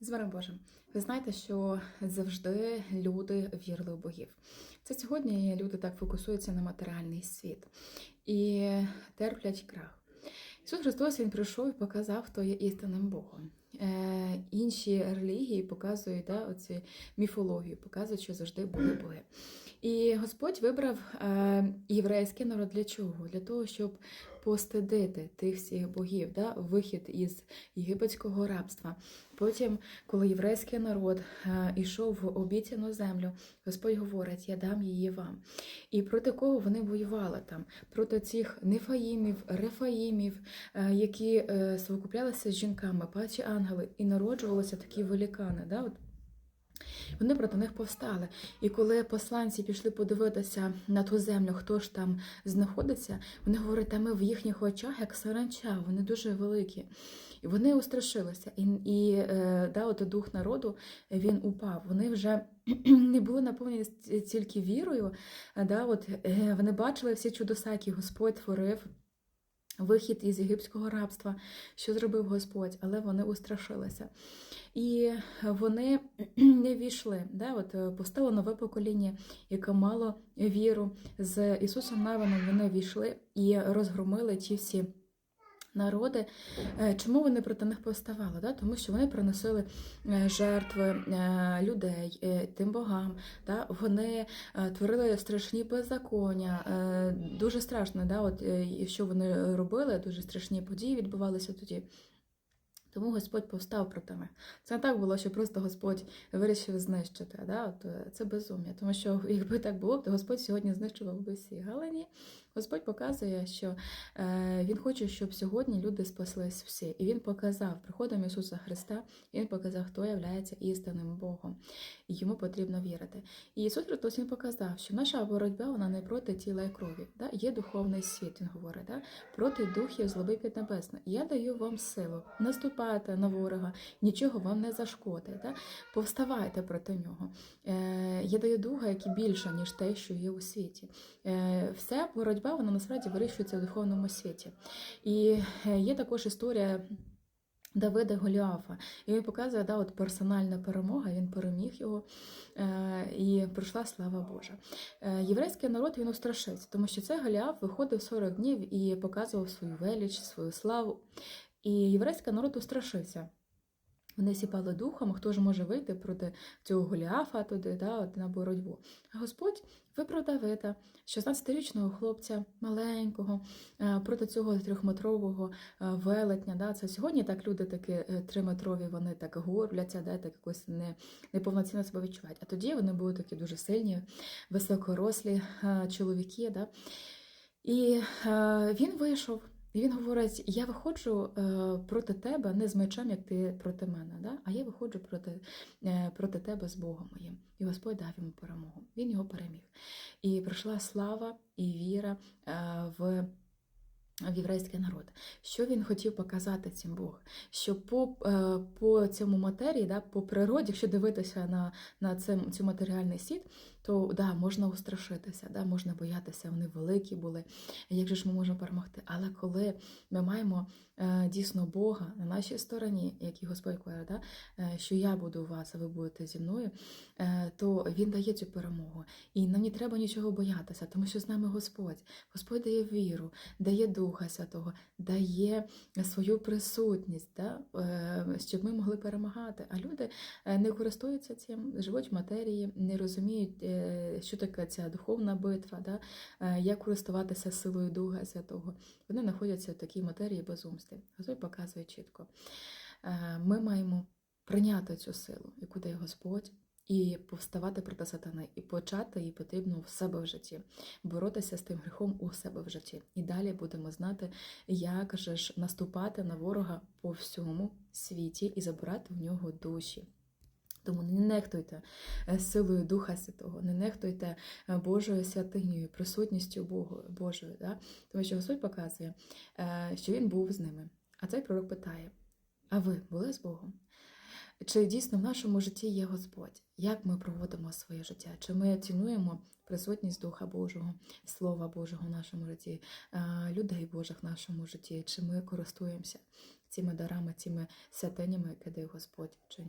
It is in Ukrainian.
З миром Божим. Ви знаєте, що завжди люди вірили в богів. Це сьогодні люди так фокусуються на матеріальний світ і терплять крах. Ісус Христос Він прийшов і показав, хто є істинним Богом. Е, інші релігії показують да, оці міфологію, показують, що завжди були боги. І Господь вибрав е, єврейський народ для чого? Для того, щоб постидити тих всіх богів, да, вихід із єгипетського рабства. Потім, коли єврейський народ е, йшов в обіцяну землю, Господь говорить: Я дам її вам. І проти кого вони воювали там? Проти цих нефаїмів, рефаїмів, е, які е, совокуплялися з жінками, пачі ангели, і народжувалися такі великани. Да? От вони проти них повстали. І коли посланці пішли подивитися на ту землю, хто ж там знаходиться, вони говорять, та ми в їхніх очах як саранча, вони дуже великі. І вони устрашилися. І, і е, да, от дух народу він упав. Вони вже не були наповнені тільки вірою. Да, от, е, Вони бачили всі чудеса, які Господь творив. Вихід із єгипського рабства, що зробив Господь, але вони устрашилися. І вони не війшли. Да? От Постало нове покоління, яке мало віру з Ісусом Навином. Вони війшли і розгромили ті всі. Народи, чому вони проти них повставали? Да? Тому що вони приносили жертви людей тим богам. Да? Вони творили страшні беззаконня, дуже страшно, да? От, що вони робили, дуже страшні події відбувалися тоді. Тому Господь повстав проти них. Це не так було, що просто Господь вирішив знищити. Да? От, Це безум'я. Тому що, якби так було, то Господь сьогодні знищував би всі. Але Господь показує, що е, Він хоче, щоб сьогодні люди спаслись всі. І Він показав приходом Ісуса Христа, Він показав, хто є істинним Богом. І йому потрібно вірити. І Ісус Христос Він показав, що наша боротьба вона не проти тіла і крові. Да? Є духовний світ, Він говорить, да? проти духів злоби піднебесної. Я даю вам силу. Наступайте на ворога, нічого вам не зашкодить. Да? Повставайте проти нього. Е, Я даю духа, який більше, ніж те, що є у світі. Е, Вся боротьба вона насправді вирішується в духовному світі. І є також історія. Давида Голіафа. І він показує, да, от персональна перемога, він переміг його е, і прийшла слава Божа. Е, Єврейський народ він устрашився, тому що цей Голіаф виходив 40 днів і показував свою велич, свою славу. І єврейський народ устрашився. Вони сіпали духом, хто ж може вийти проти цього Голіафа туди, да, от на боротьбу. А Господь вибрав Давида, 16-річного хлопця, маленького, е, проти цього трьохметрового е, велетня. Да. Це сьогодні так люди такі триметрові, вони так горбляться, да, так якось не, неповноцінно себе відчувають. А тоді вони були такі дуже сильні, високорослі е, чоловіки. Да. І він вийшов. І він говорить: я виходжу е, проти тебе не з мечем, як ти проти мене, да? а я виходжу проти е, проти тебе з Богом моїм. І Господь дав йому перемогу. Він його переміг. І прийшла слава і віра е, в. В єврейський народ, що він хотів показати цим Бог? Що по по цьому матерії, да, по природі, якщо дивитися на на цим, цю матеріальний світ, то да, можна устрашитися, да, можна боятися, вони великі були. Як же ж ми можемо перемогти? Але коли ми маємо е, дійсно Бога на нашій стороні, як і Господь каже, да, е, що я буду у вас, а ви будете зі мною, е, то Він дає цю перемогу. І нам не треба нічого боятися, тому що з нами Господь. Господь дає віру, дає Духа Святого, дає свою присутність, да, щоб ми могли перемагати. А люди не користуються цим, живуть в матерії, не розуміють. Е, що таке ця духовна битва, да? як користуватися силою Духа Святого. Вони знаходяться в такій матерії безумстві. Господь показує чітко. Ми маємо прийняти цю силу, яку дає Господь. І повставати проти сатани, і почати її потрібно в себе в житті, боротися з тим гріхом у себе в житті. І далі будемо знати, як же ж наступати на ворога по всьому світі і забирати в нього душі. Тому не нехтуйте е, силою Духа Святого, не нехтуйте е, Божою святинею, присутністю Божою. Да? Тому що Господь показує, е, що Він був з ними. А цей пророк питає: А ви були з Богом? Чи дійсно в нашому житті є Господь? Як ми проводимо своє життя? Чи ми цінуємо присутність Духа Божого, Слова Божого в нашому житті, людей Божих в нашому житті? Чи ми користуємося цими дарами, цими святинями, які дає Господь чи ні?